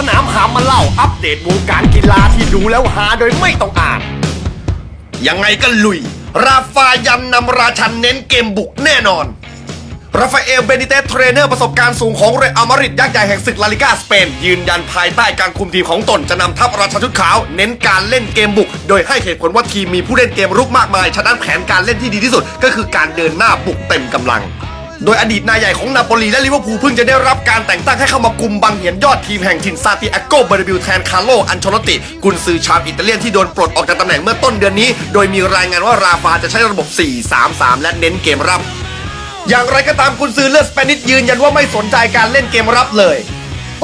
สนามหามาเล่าอัปเดตวงการกีฬาที่ดูแล้วหาโดยไม่ต้องอ่าน ยังไงก็ลุย ราฟายันนำราชันเน้นเกมบุกแน่นอน ราฟาเอลเบนิเตสเทรนเนอร์ประสบการณ์สูงของเรอัลมาดริดยักษ์ใหญ่แห่งศึกลาลิกาสเปน ยืนยันภายใต้การคุมทีมของตนจะนำทัพราชันชุดขาว เน้นการเล่นเกมบุก โดยให้เหตุผลว่าทีมมีผู้เล่นเกมรุกมากมาย ฉะนั้นแผนการเล่นที่ดีที่สุด ก็คือการเดินหน้าบุกเต็มกำลัง โดยอดีตนายใหญ่ของนาโปลีและลิเวอร์พูลเพิ่งจะได้รับการแต่งตั้งให้เข้ามากุมบังเหียนยอดทีมแห่งถิ่นซาติอาโกเบอร์บิวแทนคาร์โลอันเชลอตติ กุนซือชาวอิตาเลียนที่โดนปลดออกจากตำแหน่งเมื่อต้นเดือนนี้ โดยมีรายงานว่าราฟาจะใช้ระบบ 4-3-3 และเน้นเกมรับ อย่างไรก็ตามกุนซือเลือดสเปนิชยืนยันว่าไม่สนใจการเล่นเกมรับเลย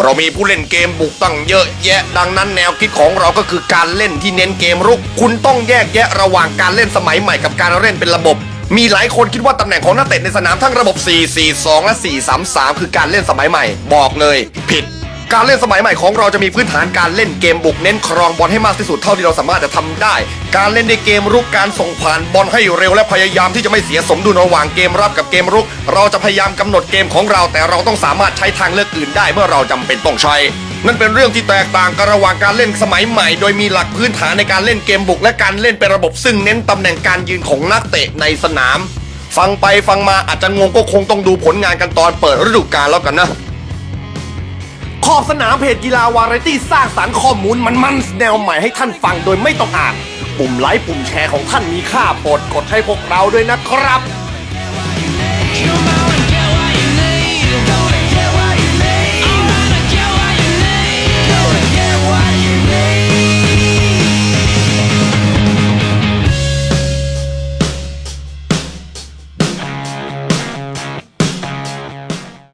เรามีผู้เล่นเกมบุกตั้งเยอะแยะ ดังนั้นแนวคิดของเราก็คือการเล่นที่เน้นเกมรุก คุณต้องแยกแยะระหว่างการเล่นสมัยใหม่กับการเล่นเป็นระบบ มีหลายคนคิดว่าตำแหน่งของนักเตะในสนามทั้งระบบ 4-4-2 และ 4-3-3 คือการเล่นสมัยใหม่ บอกเลย ผิด การเล่นสมัยใหม่ของเราจะมีพื้นฐานการเล่นเกมบุกเน้นครองบอลให้มากที่สุดเท่าที่เราสามารถจะทำได้ การเล่นในเกมรุกการส่งผ่านบอลให้เร็วและพยายามที่จะไม่เสียสมดุลระหว่างเกมรับกับเกมรุก เราจะพยายามกำหนดเกมของเรา แต่เราต้องสามารถใช้ทางเลือกอื่นได้เมื่อเราจำเป็นต้องใช้ นั่นเป็นเรื่องที่แตกต่างกันระหว่างการเล่นสมัยใหม่ โดยมีหลักพื้นฐานในการเล่นเกมบุก และการเล่นเป็นระบบซึ่งเน้นตำแหน่งการยืนของนักเตะในสนาม ฟังไปฟังมาอาจจะงงก็คงต้องดูผลงานกันตอนเปิดฤดูกาลแล้วกันนะขอบสนามเพจกีฬาวาไรตี้สร้างสารรค์ข้อมูลมันมันแนวใหม่ให้ท่านฟังโดยไม่ต้องอ่าน ปุ่มไลค์ปุ่มแชร์ของท่านมีค่าโปรดกดให้พวกเราด้วยนะครับ